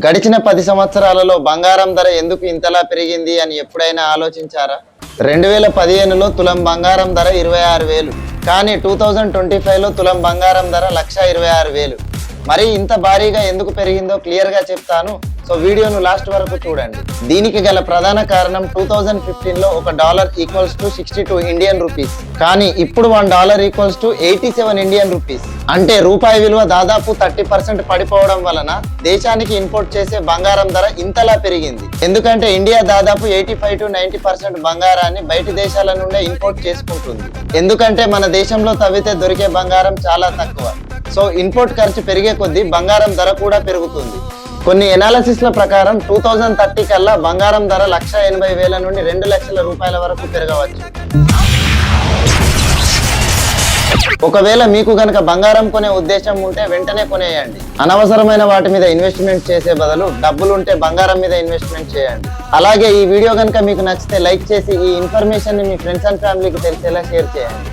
గడిచిన పది సంవత్సరాలలో బంగారం ధర ఎందుకు ఇంతలా పెరిగింది అని ఎప్పుడైనా ఆలోచించారా? రెండు వేల పదిహేనులో తులం బంగారం ధర ఇరవై ఆరు వేలు కానీ టూ థౌజండ్ ట్వంటీ ఫైవ్లో తులం బంగారం ధర లక్ష ఇరవై ఆరు వేలు. మరి ఇంత భారీగా ఎందుకు పెరిగిందో క్లియర్గా చెప్తాను. సో వీడియోను లాస్ట్ వరకు చూడండి. దీనికి గల ప్రధాన కారణం టూ థౌజండ్ ఫిఫ్టీన్లో ఒక dollar equals to sixty two Indian rupees కానీ ఇప్పుడు one dollar equals to eighty seven Indian rupees అంటే రూపాయి విలువ దాదాపు థర్టీ పర్సెంట్ పడిపోవడం వలన దేశానికి ఇంపోర్ట్ చేసే బంగారం ధర ఇంతలా పెరిగింది. ఎందుకంటే ఇండియా దాదాపు eighty five to ninety percent బంగారాన్ని బయటి దేశాల నుండే ఇంపోర్ట్ చేసుకుంటుంది. ఎందుకంటే మన దేశంలో తవ్వితే దొరికే బంగారం చాలా తక్కువ. సో ఇంపోర్ట్ ఖర్చు పెరిగే కొద్దీ బంగారం ధర కూడా పెరుగుతుంది. కొన్ని ఎనాలసిస్ల ప్రకారం టూ థౌజండ్ థర్టీ కల్లా బంగారం ధర లక్ష ఎనభై వేల నుండి రెండు లక్షల రూపాయల వరకు పెరగవచ్చు. ఒకవేళ మీకు గనక బంగారం కొనే ఉద్దేశం ఉంటే వెంటనే కొనేయండి. అనవసరమైన వాటి మీద ఇన్వెస్ట్మెంట్ చేసే బదులు డబ్బులు ఉంటే బంగారం మీద ఇన్వెస్ట్మెంట్ చేయండి. అలాగే ఈ వీడియో కనుక మీకు నచ్చితే లైక్ చేసి ఈ ఇన్ఫర్మేషన్ని మీ ఫ్రెండ్స్ అండ్ ఫ్యామిలీకి తెలిసేలా షేర్ చేయండి.